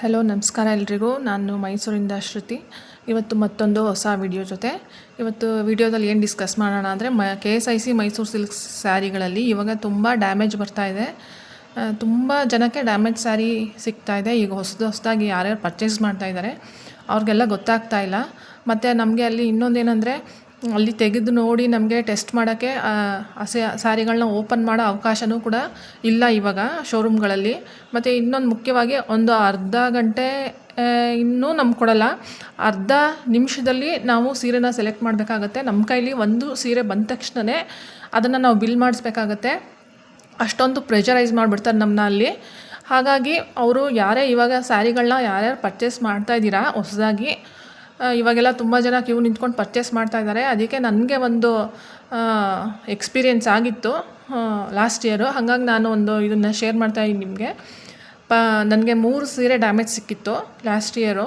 Hello, ನಮಸ್ಕಾರ ಎಲ್ರಿಗೂ. ನಾನು ಮೈಸೂರಿಂದ ಶ್ರುತಿ. ಇವತ್ತು ಮತ್ತೊಂದು ಹೊಸ ವಿಡಿಯೋ ಜೊತೆ. ಇವತ್ತು ವಿಡಿಯೋದಲ್ಲಿ ಏನು ಡಿಸ್ಕಸ್ ಮಾಡೋಣ ಅಂದರೆ, ಮ K S I C Mysore silk ಸ್ಯಾರಿಗಳಲ್ಲಿ ಇವಾಗ ತುಂಬ ಡ್ಯಾಮೇಜ್ ಬರ್ತಾ ಇದೆ. ತುಂಬ ಜನಕ್ಕೆ ಡ್ಯಾಮೇಜ್ ಸ್ಯಾರಿ ಸಿಗ್ತಾ ಇದೆ. ಈಗ ಹೊಸದು ಹೊಸದಾಗಿ ಯಾರ್ಯಾರು ಪರ್ಚೇಸ್ ಮಾಡ್ತಾ ಇದ್ದಾರೆ, ಅವ್ರಿಗೆಲ್ಲ ಗೊತ್ತಾಗ್ತಾ ಇಲ್ಲ. ಮತ್ತು ನಮಗೆ ಅಲ್ಲಿ ಇನ್ನೊಂದೇನೆಂದರೆ ಅಲ್ಲಿ ತೆಗೆದು ನೋಡಿ ನಮಗೆ ಟೆಸ್ಟ್ ಮಾಡೋಕ್ಕೆ, ಆ ಸ್ಯಾರಿಗಳನ್ನ ಓಪನ್ ಮಾಡೋ ಅವಕಾಶವೂ ಕೂಡ ಇಲ್ಲ ಇವಾಗ ಶೋರೂಮ್ಗಳಲ್ಲಿ ಮತ್ತು ಇನ್ನೊಂದು ಮುಖ್ಯವಾಗಿ ಒಂದು ಅರ್ಧ ಗಂಟೆ ಇನ್ನೂ ನಮ್ಗೆ ಕೊಡಲ್ಲ. ಅರ್ಧ ನಿಮಿಷದಲ್ಲಿ ನಾವು ಸೀರೆನ ಸೆಲೆಕ್ಟ್ ಮಾಡಬೇಕಾಗತ್ತೆ. ನಮ್ಮ ಕೈಲಿ ಒಂದು ಸೀರೆ ಬಂದ ತಕ್ಷಣವೇ ಅದನ್ನು ನಾವು ಬಿಲ್ ಮಾಡಿಸ್ಬೇಕಾಗತ್ತೆ. ಅಷ್ಟೊಂದು ಪ್ರೆಷರೈಸ್ ಮಾಡಿಬಿಡ್ತಾರೆ ನಮ್ಮನ್ನ ಅಲ್ಲಿ. ಹಾಗಾಗಿ ಅವರು ಯಾರೇ ಇವಾಗ ಸ್ಯಾರಿಗಳನ್ನ ಯಾರ್ಯಾರು ಪರ್ಚೇಸ್ ಮಾಡ್ತಾ ಇದ್ದೀರಾ, ಹೊಸದಾಗಿ ಇವಾಗೆಲ್ಲ ತುಂಬ ಜನ ಕ್ಯೂ ನಿಂತ್ಕೊಂಡು ಪರ್ಚೇಸ್ ಮಾಡ್ತಾ ಇದ್ದಾರೆ. ಅದಕ್ಕೆ ನನಗೆ ಒಂದು ಎಕ್ಸ್ಪೀರಿಯೆನ್ಸ್ ಆಗಿತ್ತು ಲಾಸ್ಟ್ ಇಯರು ಹಾಗಾಗಿ ನಾನು ಒಂದು ಇದನ್ನು ಶೇರ್ ಮಾಡ್ತಾ ಇದ್ದೀನಿ ನಿಮಗೆ. ಪ, ನನಗೆ ಮೂರು ಸೀರೆ ಡ್ಯಾಮೇಜ್ ಸಿಕ್ಕಿತ್ತು ಲಾಸ್ಟ್ ಇಯರು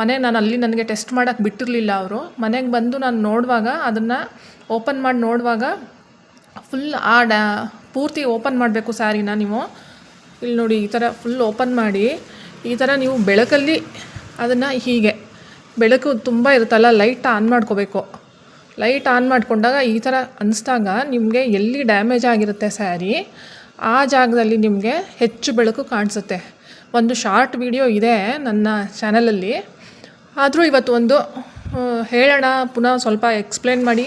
ಮನೆ ನಾನು ಅಲ್ಲಿ ನನಗೆ ಟೆಸ್ಟ್ ಮಾಡೋಕ್ಕೆ ಬಿಟ್ಟಿರಲಿಲ್ಲ ಅವರು. ಮನೆಗೆ ಬಂದು ನಾನು ನೋಡುವಾಗ ಅದನ್ನು ಓಪನ್ ಮಾಡಿ ನೋಡುವಾಗ ಫುಲ್ ಆ ಡ್ಯಾ ಪೂರ್ತಿ ಓಪನ್ ಮಾಡಬೇಕು ಸ್ಯಾರಿನ ನೀವು. ಇಲ್ಲಿ ನೋಡಿ ಈ ಥರ ಫುಲ್ ಓಪನ್ ಮಾಡಿ. ಈ ಥರ ನೀವು ಬೆಳಕಲ್ಲಿ ಅದನ್ನು ಹೀಗೆ ಬೆಳಕು ತುಂಬ ಇರುತ್ತಲ್ಲ ಲೈಟ್ ಆನ್ ಮಾಡ್ಕೋಬೇಕು. ಲೈಟ್ ಆನ್ ಮಾಡಿಕೊಂಡಾಗ ಈ ಥರ ಅನಿಸ್ದಾಗ ನಿಮಗೆ ಎಲ್ಲಿ ಡ್ಯಾಮೇಜ್ ಆಗಿರುತ್ತೆ ಸ್ಯಾರಿ ಆ ಜಾಗದಲ್ಲಿ ನಿಮಗೆ ಹೆಚ್ಚು ಬೆಳಕು ಕಾಣಿಸುತ್ತೆ. ಒಂದು ಶಾರ್ಟ್ ವಿಡಿಯೋ ಇದೆ ನನ್ನ ಚಾನಲಲ್ಲಿ ಆದರೂ ಇವತ್ತು ಒಂದು ಹೇಳೋಣ, ಪುನಃ ಸ್ವಲ್ಪ ಎಕ್ಸ್ಪ್ಲೇನ್ ಮಾಡಿ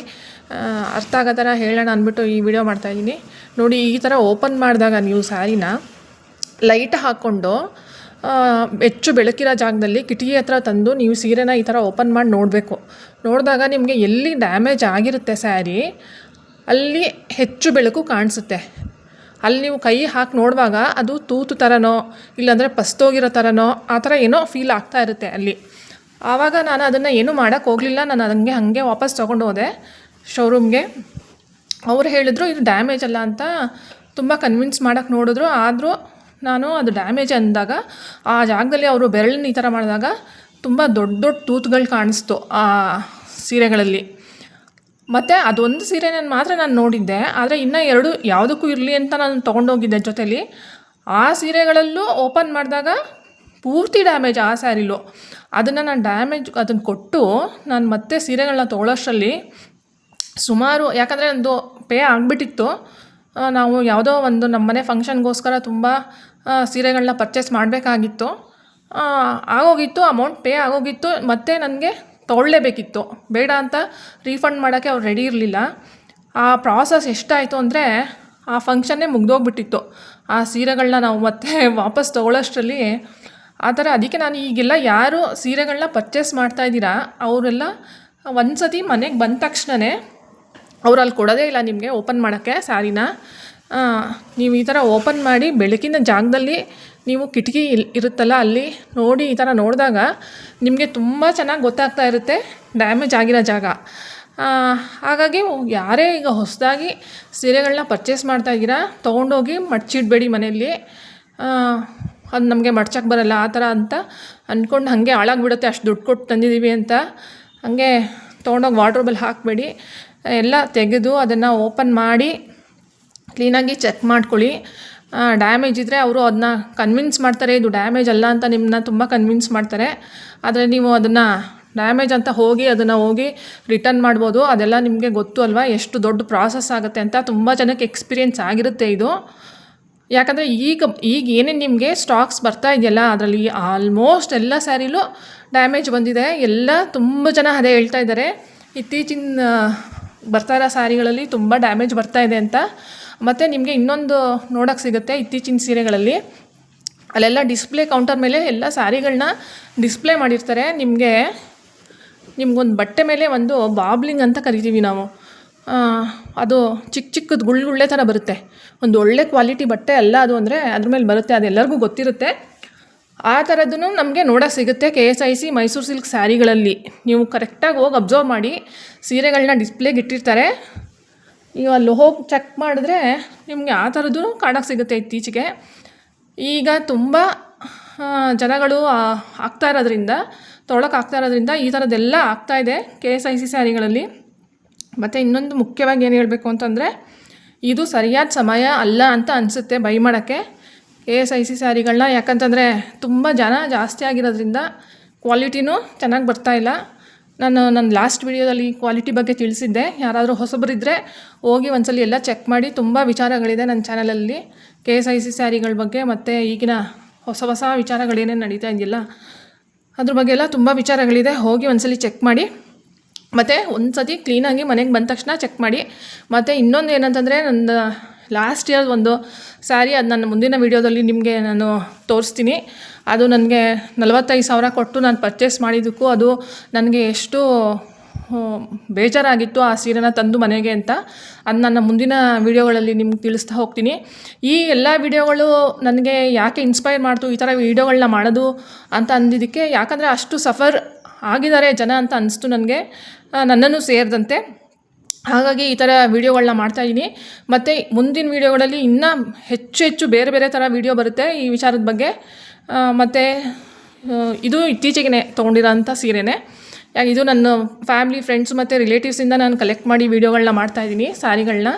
ಅರ್ಥ ಆಗೋ ಥರ ಹೇಳೋಣ ಅಂದ್ಬಿಟ್ಟು ಈ ವಿಡಿಯೋ ಮಾಡ್ತಾಯಿದ್ದೀನಿ ನೋಡಿ, ಈ ಥರ ಓಪನ್ ಮಾಡಿದಾಗ ನೀವು ಸ್ಯಾರಿನ ಲೈಟ್ ಹಾಕ್ಕೊಂಡು ಹೆಚ್ಚು ಬೆಳಕಿರೋ ಜಾಗದಲ್ಲಿ ಕಿಟಕಿ ಹತ್ರ ತಂದು ನೀವು ಸೀರೆನ ಈ ಥರ ಓಪನ್ ಮಾಡಿ ನೋಡಬೇಕು. ನೋಡಿದಾಗ ನಿಮಗೆ ಎಲ್ಲಿ ಡ್ಯಾಮೇಜ್ ಆಗಿರುತ್ತೆ ಸ್ಯಾರಿ, ಅಲ್ಲಿ ಹೆಚ್ಚು ಬೆಳಕು ಕಾಣಿಸುತ್ತೆ. ಅಲ್ಲಿ ನೀವು ಕೈ ಹಾಕಿ ನೋಡುವಾಗ ಅದು ತೂತು ಥರನೋ ಇಲ್ಲಾಂದರೆ ಪಸ್ತೋಗಿರೋ ಥರನೋ ಆ ಥರ ಏನೋ ಫೀಲ್ ಆಗ್ತಾ ಇರುತ್ತೆ ಅಲ್ಲಿ. ಆವಾಗ ನಾನು ಅದನ್ನು ಏನೂ ಮಾಡೋಕ್ಕೆ ಹೋಗಲಿಲ್ಲ, ನಾನು ಹಂಗೆ ಹಾಗೆ ವಾಪಸ್ ತೊಗೊಂಡು ಹೋದೆ ಶೋರೂಮ್ಗೆ ಅವ್ರು ಹೇಳಿದ್ರು ಇದು ಡ್ಯಾಮೇಜ್ ಅಲ್ಲ ಅಂತ, ತುಂಬ ಕನ್ವಿನ್ಸ್ ಮಾಡೋಕ್ಕೆ ನೋಡಿದ್ರು. ಆದರೂ ನಾನು ಅದು ಡ್ಯಾಮೇಜ್ ಅಂದಾಗ ಆ ಜಾಗದಲ್ಲಿ ಅವರು ಬೆರಳಿನ ಈ ಥರ ಮಾಡಿದಾಗ ತುಂಬ ದೊಡ್ಡ ದೊಡ್ಡ ತೂತುಗಳು ಕಾಣಿಸ್ತು ಆ ಸೀರೆಗಳಲ್ಲಿ. ಮತ್ತು ಅದೊಂದು ಸೀರೆ ನಾನು ಮಾತ್ರ ನಾನು ನೋಡಿದ್ದೆ, ಆದರೆ ಇನ್ನೂ ಎರಡು ಯಾವುದಕ್ಕೂ ಇರಲಿ ಅಂತ ನಾನು ತೊಗೊಂಡೋಗಿದ್ದೆ ಜೊತೆಯಲ್ಲಿ ಆ ಸೀರೆಗಳಲ್ಲೂ ಓಪನ್ ಮಾಡಿದಾಗ ಪೂರ್ತಿ ಡ್ಯಾಮೇಜ್ ಆ ಸ್ಯಾರಿಲು ಅದನ್ನು ನಾನು ಡ್ಯಾಮೇಜ್ ಅದನ್ನು ಕೊಟ್ಟು ನಾನು ಮತ್ತೆ ಸೀರೆಗಳನ್ನ ತೊಗೊಳ್ಳೋಷ್ಟರಲ್ಲಿ ಸುಮಾರು, ಯಾಕಂದರೆ ನಂದು ಪೇ ಆಗಿಬಿಟ್ಟಿತ್ತು. ನಾವು ಯಾವುದೋ ಒಂದು ನಮ್ಮನೆ ಫಂಕ್ಷನ್ಗೋಸ್ಕರ ತುಂಬ ಸೀರೆಗಳನ್ನ ಪರ್ಚೇಸ್ ಮಾಡಬೇಕಾಗಿತ್ತು. ಆಗೋಗಿತ್ತು ಅಮೌಂಟ್ ಪೇ ಆಗೋಗಿತ್ತು, ಮತ್ತು ನನಗೆ ತೊಗೊಳ್ಳೇಬೇಕಿತ್ತು. ಬೇಡ ಅಂತ ರೀಫಂಡ್ ಮಾಡೋಕ್ಕೆ ಅವ್ರು ರೆಡಿ ಇರಲಿಲ್ಲ. ಆ ಪ್ರಾಸೆಸ್ ಎಷ್ಟಾಯಿತು ಅಂದರೆ, ಆ ಫಂಕ್ಷನ್ನೇ ಮುಗ್ದೋಗ್ಬಿಟ್ಟಿತ್ತು. ಆ ಸೀರೆಗಳನ್ನ ನಾವು ಮತ್ತೆ ವಾಪಸ್ ತೊಗೊಳ್ಳೋಷ್ಟರಲ್ಲಿ, ಆ ಥರ ಅದಕ್ಕೆ ನಾನು ಈಗೆಲ್ಲ ಯಾರು ಸೀರೆಗಳನ್ನ ಪರ್ಚೇಸ್ ಮಾಡ್ತಾ ಇದ್ದೀರಾ, ಅವರೆಲ್ಲ ಒಂದು ಸತಿ ಮನೆಗೆ ಬಂದ ತಕ್ಷಣವೇ ಅವ್ರು ಅಲ್ಲಿ ಕೊಡೋದೇ ಇಲ್ಲ ನಿಮಗೆ ಓಪನ್ ಮಾಡೋಕ್ಕೆ ಸ್ಯಾರಿನ. ನೀವು ಈ ಥರ ಓಪನ್ ಮಾಡಿ ಬೆಳಕಿನ ಜಾಗದಲ್ಲಿ ನೀವು ಕಿಟಕಿ ಇಲ್- ಇರುತ್ತಲ್ಲ ಅಲ್ಲಿ ನೋಡಿ ಈ ಥರ ನೋಡಿದಾಗ ನಿಮಗೆ ತುಂಬ ಚೆನ್ನಾಗಿ ಗೊತ್ತಾಗ್ತಾ ಇರುತ್ತೆ ಡ್ಯಾಮೇಜ್ ಆಗಿರೋ ಜಾಗ. ಹಾಗಾಗಿ ಯಾರೇ ಈಗ ಹೊಸದಾಗಿ ಸೀರೆಗಳನ್ನ ಪರ್ಚೇಸ್ ಮಾಡ್ತಾ ಇದ್ದೀರಾ, ತೊಗೊಂಡೋಗಿ ಮಡ್ಚಿಡಬೇಡಿ ಮನೆಯಲ್ಲಿ. ಅದು ನಮಗೆ ಮಡ್ಚಕ್ಕೆ ಬರಲ್ಲ, ಆ ಥರ ಅಂತ ಅಂದ್ಕೊಂಡು ಹಾಗೆ ಹಾಳಾಗಿಬಿಡುತ್ತೆ, ಅಷ್ಟು ದುಡ್ಡು ಕೊಟ್ಟು ತಂದಿದ್ದೀವಿ ಅಂತ. ಹಾಗೆ ತೊಗೊಂಡೋಗಿ ವಾಟ್ರೂಬಲ್ಲಿ ಹಾಕಬೇಡಿ. ಎಲ್ಲ ತೆಗೆದು ಅದನ್ನು ಓಪನ್ ಮಾಡಿ ಕ್ಲೀನಾಗಿ ಚೆಕ್ ಮಾಡ್ಕೊಳ್ಳಿ. ಡ್ಯಾಮೇಜ್ ಇದ್ದರೆ ಅವರು ಅದನ್ನ ಕನ್ವಿನ್ಸ್ ಮಾಡ್ತಾರೆ, ಇದು ಡ್ಯಾಮೇಜ್ ಅಲ್ಲ ಅಂತ ನಿಮ್ಮನ್ನ ತುಂಬ ಕನ್ವಿನ್ಸ್ ಮಾಡ್ತಾರೆ. ಆದರೆ ನೀವು ಅದನ್ನು ಡ್ಯಾಮೇಜ್ ಅಂತ ಹೋಗಿ ಅದನ್ನು ಹೋಗಿ ರಿಟರ್ನ್ ಮಾಡ್ಬೋದು. ಅದೆಲ್ಲ ನಿಮಗೆ ಗೊತ್ತು ಅಲ್ವಾ? ಎಷ್ಟು ದೊಡ್ಡ ಪ್ರಾಸೆಸ್ ಆಗುತ್ತೆ ಅಂತ ತುಂಬ ಜನಕ್ಕೆ ಎಕ್ಸ್ಪೀರಿಯೆನ್ಸ್ ಆಗಿರುತ್ತೆ ಇದು. ಯಾಕಂದರೆ ಈಗ ಈಗ ಏನೇನು ನಿಮಗೆ ಸ್ಟಾಕ್ಸ್ ಬರ್ತಾ ಇದೆಯಲ್ಲ, ಅದರಲ್ಲಿ ಆಲ್ಮೋಸ್ಟ್ ಎಲ್ಲ ಸ್ಯಾರಿಲೂ ಡ್ಯಾಮೇಜ್ ಬಂದಿದೆ. ಎಲ್ಲ ತುಂಬ ಜನ ಅದೇ ಹೇಳ್ತಾ ಇದ್ದಾರೆ. ಇತ್ತೀಚಿನ ಬರ್ತಾ ಇರೋ ಸ್ಯಾರಿಗಳಲ್ಲಿ ತುಂಬ ಡ್ಯಾಮೇಜ್ ಬರ್ತಾ ಇದೆ ಅಂತ. ಮತ್ತು ನಿಮಗೆ ಇನ್ನೊಂದು ನೋಡೋಕ್ಕೆ ಸಿಗುತ್ತೆ ಇತ್ತೀಚಿನ ಸೀರೆಗಳಲ್ಲಿ. ಅಲ್ಲೆಲ್ಲ ಡಿಸ್ಪ್ಲೇ ಕೌಂಟರ್ ಮೇಲೆ ಎಲ್ಲ ಸ್ಯಾರಿಗಳನ್ನ ಡಿಸ್ಪ್ಲೇ ಮಾಡಿರ್ತಾರೆ. ನಿಮಗೆ, ನಿಮ್ಗೊಂದು ಬಟ್ಟೆ ಮೇಲೆ ಒಂದು ಬಾಬ್ಲಿಂಗ್ ಅಂತ ಕರಿತೀವಿ ನಾವು. ಅದು ಚಿಕ್ಕ ಚಿಕ್ಕದು ಗುಳ್ಳೆ ಥರ ಬರುತ್ತೆ. ಒಂದು ಒಳ್ಳೆ ಕ್ವಾಲಿಟಿ ಬಟ್ಟೆ ಅಲ್ಲ ಅದು ಅಂದರೆ ಅದ್ರ ಮೇಲೆ ಬರುತ್ತೆ ಅದೆಲ್ಲರಿಗೂ ಗೊತ್ತಿರುತ್ತೆ. ಆ ಥರದ್ದನ್ನು ನಮಗೆ ನೋಡೋಕೆ ಸಿಗುತ್ತೆ K S I C Mysore silk ಸ್ಯಾರಿಗಳಲ್ಲಿ. ನೀವು ಕರೆಕ್ಟಾಗಿ ಹೋಗಿ ಅಬ್ಸರ್ವ್ ಮಾಡಿ ಸೀರೆಗಳನ್ನ ಡಿಸ್ಪ್ಲೇಗೆ ಇಟ್ಟಿರ್ತಾರೆ. ನೀವು ಅಲ್ಲಿ ಹೋಗಿ ಚೆಕ್ ಮಾಡಿದ್ರೆ ನಿಮಗೆ ಆ ಥರದ್ದು ಕಾಣೋಕ್ಕೆ ಸಿಗುತ್ತೆ ಇತ್ತೀಚೆಗೆ. ಈಗ ತುಂಬ ಜನಗಳು ಆಗ್ತಾ ಇರೋದ್ರಿಂದ ತೊಗೊಳಕ್ಕೆ ಆಗ್ತಾ ಇರೋದ್ರಿಂದ ಈ ಥರದ್ದೆಲ್ಲ ಆಗ್ತಾ ಇದೆ ಕೆ ಎಸ್ ಐ ಸಿ ಸ್ಯಾರಿಗಳಲ್ಲಿ. ಮತ್ತು ಇನ್ನೊಂದು ಮುಖ್ಯವಾಗಿ ಏನು ಹೇಳಬೇಕು ಅಂತಂದರೆ, ಇದು ಸರಿಯಾದ ಸಮಯ ಅಲ್ಲ ಅಂತ ಅನಿಸುತ್ತೆ ಬೈ ಮಾಡೋಕ್ಕೆ. ಕೆ ಎಸ್ ಐ ಸಿ ಸ್ಯಾರಿಗಳನ್ನ, ಯಾಕಂತಂದರೆ ತುಂಬ ಜನ ಜಾಸ್ತಿ ಆಗಿರೋದ್ರಿಂದ ಕ್ವಾಲಿಟಿನೂ ಚೆನ್ನಾಗಿ ಬರ್ತಾಯಿಲ್ಲ ನಾನು ನನ್ನ ಲಾಸ್ಟ್ ವಿಡಿಯೋದಲ್ಲಿ ಕ್ವಾಲಿಟಿ ಬಗ್ಗೆ ತಿಳಿಸಿದ್ದೆ. ಯಾರಾದರೂ ಹೊಸಬರಿದ್ದರೆ ಹೋಗಿ ಒಂದ್ಸಲಿ ಎಲ್ಲ ಚೆಕ್ ಮಾಡಿ. ತುಂಬ ವಿಚಾರಗಳಿದೆ ನನ್ನ ಚಾನಲಲ್ಲಿ. ಕೆ ಎಸ್ ಐ ಸಿ ಸ್ಯಾರಿಗಳ ಬಗ್ಗೆ ಮತ್ತು ಈಗಿನ ಹೊಸ ಹೊಸ ವಿಚಾರಗಳೇನೇನು ನಡೀತಾ ಇದೆಯಲ್ಲ, ಅದ್ರ ಬಗ್ಗೆ ಎಲ್ಲ ತುಂಬ ವಿಚಾರಗಳಿದೆ. ಹೋಗಿ ಒಂದ್ಸಲಿ ಚೆಕ್ ಮಾಡಿ. ಮತ್ತು ಒಂದು ಸತಿ ಕ್ಲೀನಾಗಿ ಮನೆಗೆ ಬಂದ ತಕ್ಷಣ ಚೆಕ್ ಮಾಡಿ. ಮತ್ತು ಇನ್ನೊಂದು ಏನಂತಂದರೆ ನನ್ನ ಲಾಸ್ಟ್ ಇಯರ್ ಒಂದು ಸ್ಯಾರಿ ಅದು ನನ್ನ ಮುಂದಿನ ವೀಡಿಯೋದಲ್ಲಿ ನಿಮಗೆ ನಾನು ತೋರಿಸ್ತೀನಿ. ಅದು ನನಗೆ ನಲವತ್ತೈದು ಸಾವಿರ ಕೊಟ್ಟು ನಾನು ಪರ್ಚೇಸ್ ಮಾಡಿದ್ದಕ್ಕೂ ಅದು ನನಗೆ ಎಷ್ಟು ಬೇಜಾರಾಗಿತ್ತು ಆ ಸೀರೆನ ತಂದು ಮನೆಗೆ ಅಂತ. ಅದು ನನ್ನ ಮುಂದಿನ ವೀಡಿಯೋಗಳಲ್ಲಿ ನಿಮ್ಗೆ ತಿಳಿಸ್ತಾ ಹೋಗ್ತೀನಿ. ಈ ಎಲ್ಲ ವೀಡಿಯೋಗಳು ನನಗೆ ಯಾಕೆ ಇನ್ಸ್ಪೈರ್ ಮಾಡ್ತು, ಈ ಥರ ವೀಡಿಯೋಗಳನ್ನ ಮಾಡೋದು ಅಂತ ಅಂದಿದ್ದಕ್ಕೆ ಯಾಕಂದರೆ ಅಷ್ಟು ಸಫರ್ ಆಗಿದ್ದಾರೆ ಜನ ಅಂತ ಅನಿಸ್ತು ನನಗೆ. ನನ್ನನ್ನು ಸೇರಿದಂತೆ. ಹಾಗಾಗಿ ಈ ಥರ ವೀಡಿಯೋಗಳನ್ನ ಮಾಡ್ತಾಯಿದ್ದೀನಿ ಮತ್ತು ಮುಂದಿನ ವೀಡಿಯೋಗಳಲ್ಲಿ ಇನ್ನೂ ಹೆಚ್ಚು ಹೆಚ್ಚು ಬೇರೆ ಬೇರೆ ಥರ ವೀಡಿಯೋ ಬರುತ್ತೆ ಈ ವಿಚಾರದ ಬಗ್ಗೆ. ಮತ್ತು ಇದು ಇತ್ತೀಚೆಗೆ ತೊಗೊಂಡಿರೋಂಥ ಸೀರೆನೇ. ಯಾಕೆ ಇದು ನನ್ನ ಫ್ಯಾಮ್ಲಿ, ಫ್ರೆಂಡ್ಸ್ ಮತ್ತು ರಿಲೇಟಿವ್ಸಿಂದ ನಾನು ಕಲೆಕ್ಟ್ ಮಾಡಿ ವೀಡಿಯೋಗಳನ್ನ ಮಾಡ್ತಾಯಿದ್ದೀನಿ ಸ್ಯಾರಿಗಳನ್ನ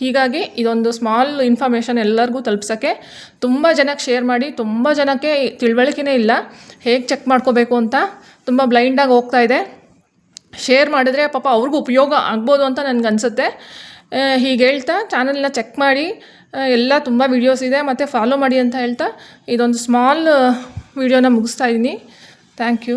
ಹೀಗಾಗಿ ಇದೊಂದು ಸ್ಮಾಲ್ ಇನ್ಫಾರ್ಮೇಷನ್ ಎಲ್ಲರಿಗೂ ತಲುಪ್ಸೋಕ್ಕೆ ತುಂಬ ಜನಕ್ಕೆ ಶೇರ್ ಮಾಡಿ, ತುಂಬ ಜನಕ್ಕೆ ತಿಳುವಳಿಕೆನೇ ಇಲ್ಲ. ಹೇಗೆ ಚೆಕ್ ಮಾಡ್ಕೋಬೇಕು ಅಂತ ತುಂಬ ಬ್ಲೈಂಡಾಗಿ ಹೋಗ್ತಾ ಇದೆ. ಶೇರ್ ಮಾಡಿದ್ರೆ ಪಾಪ ಅವ್ರಿಗೂ ಉಪಯೋಗ ಆಗ್ಬೋದು ಅಂತ ನನಗೆ ಅನಿಸುತ್ತೆ ಹೀಗೆ ಹೇಳ್ತಾ ಚಾನಲ್ನ ಚೆಕ್ ಮಾಡಿ ಎಲ್ಲ ತುಂಬ ವೀಡಿಯೋಸ್ ಇದೆ, ಮತ್ತು ಫಾಲೋ ಮಾಡಿ ಅಂತ ಹೇಳ್ತಾ ಇದೊಂದು ಸ್ಮಾಲ್ ವೀಡಿಯೋನ ಮುಗಿಸ್ತಾ ಇದ್ದೀನಿ. Thank you